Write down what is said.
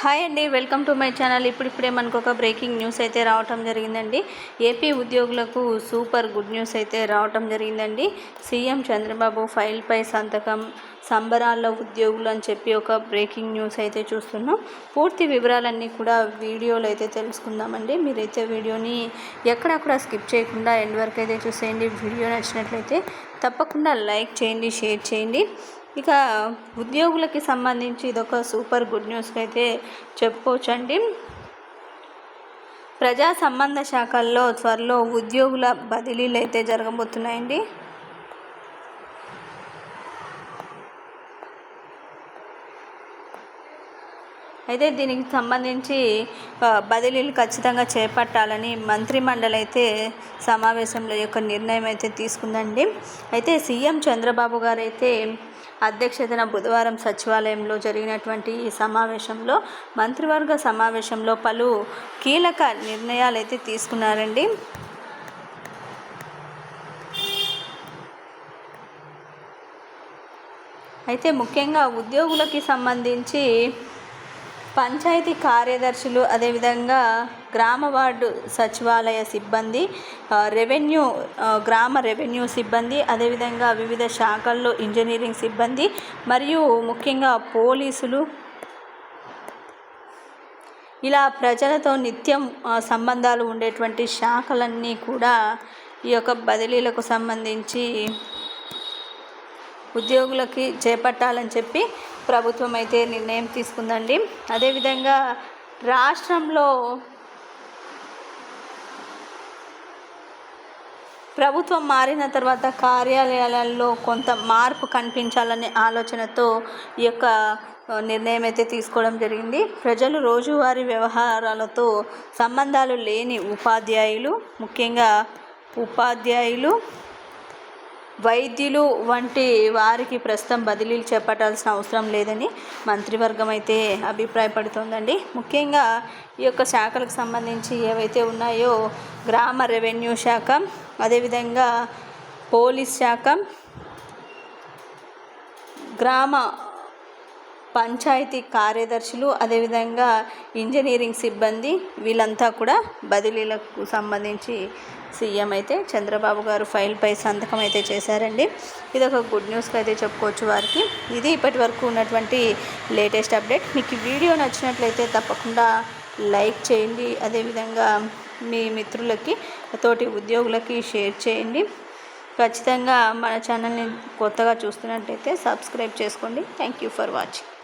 Hi అండి welcome to my channel. ఇప్పుడిప్పుడే మనకు ఒక బ్రేకింగ్ న్యూస్ అయితే రావటం జరిగిందండి. ఏపీ ఉద్యోగులకు సూపర్ గుడ్ న్యూస్ అయితే రావటం జరిగిందండి. సీఎం చంద్రబాబు ఫైల్పై సంతకం సంబరాల్లో ఉద్యోగులు అని చెప్పి ఒక బ్రేకింగ్ న్యూస్ అయితే చూస్తున్నాం. పూర్తి వివరాలన్నీ కూడా వీడియోలో అయితే తెలుసుకుందామండి. మీరైతే వీడియోని ఎక్కడక్కడ స్కిప్ చేయకుండా ఎండ్ వరకు అయితే చూసేయండి. వీడియో నచ్చినట్లయితే తప్పకుండా లైక్ చేయండి షేర్ చేయండి. ఇక ఉద్యోగులకి సంబంధించి ఇదొక సూపర్ గుడ్ న్యూస్ అయితే చెప్పుకోవచ్చండి. ప్రజా సంబంధ శాఖల్లో త్వరలో ఉద్యోగుల బదిలీలు అయితే జరగబోతున్నాయండి. అయితే దీనికి సంబంధించి బదిలీలు ఖచ్చితంగా చేపట్టాలని మంత్రి మండలి అయితే సమావేశంలో యొక్క నిర్ణయం అయితే తీసుకుందండి. అయితే సీఎం చంద్రబాబు గారు అయితే అధ్యక్షతన బుధవారం సచివాలయంలో జరిగినటువంటి ఈ సమావేశంలో మంత్రివర్గ సమావేశంలో పలు కీలక నిర్ణయాలు అయితే తీసుకున్నారండి. అయితే ముఖ్యంగా ఉద్యోగులకి సంబంధించి పంచాయతీ కార్యదర్శులు అదేవిధంగా గ్రామ వార్డు సచివాలయ సిబ్బంది రెవెన్యూ గ్రామ రెవెన్యూ సిబ్బంది అదేవిధంగా వివిధ శాఖల్లో ఇంజనీరింగ్ సిబ్బంది మరియు ముఖ్యంగా పోలీసులు. ఇలా ప్రజలతో నిత్యం సంబంధాలు ఉండేటువంటి శాఖలన్నీ కూడా ఈ యొక్క బదిలీలకు సంబంధించి ఉద్యోగులకి చేపట్టాలని చెప్పి ప్రభుత్వం అయితే నిర్ణయం తీసుకుందండి. అదేవిధంగా రాష్ట్రంలో ప్రభుత్వం మారిన తర్వాత కార్యాలయాలలో కొంత మార్పు కనిపించాలనే ఆలోచనతో ఈ యొక్క నిర్ణయం అయితే తీసుకోవడం జరిగింది. ప్రజలు రోజువారీ వ్యవహారాలతో సంబంధాలు లేని ఉపాధ్యాయులు ముఖ్యంగా ఉపాధ్యాయులు వైద్యులు వంటి వారికి ప్రస్తుతం బదిలీలు చేపట్టాల్సిన అవసరం లేదని మంత్రివర్గం అయితే అభిప్రాయపడుతోందండి. ముఖ్యంగా ఈ యొక్క శాఖలకు సంబంధించి ఏవైతే ఉన్నాయో గ్రామ రెవెన్యూ శాఖ అదేవిధంగా పోలీస్ శాఖ గ్రామ పంచాయతీ కార్యదర్శులు అదేవిధంగా ఇంజనీరింగ్ సిబ్బంది వీళ్ళంతా కూడా బదిలీలకు సంబంధించి సీఎం అయితే చంద్రబాబు గారు ఫైల్పై సంతకం అయితే చేశారండి. ఇది ఒక గుడ్ న్యూస్గా అయితే చెప్పుకోవచ్చు వారికి. ఇది ఇప్పటి వరకు ఉన్నటువంటి లేటెస్ట్ అప్డేట్. మీకు వీడియో నచ్చినట్లయితే తప్పకుండా లైక్ చేయండి. అదేవిధంగా మీ మిత్రులకి తోటి ఉద్యోగులకి షేర్ చేయండి. ఖచ్చితంగా మన ఛానల్ని కొత్తగా చూస్తున్నట్టయితే సబ్స్క్రైబ్ చేసుకోండి. Thank you for watching.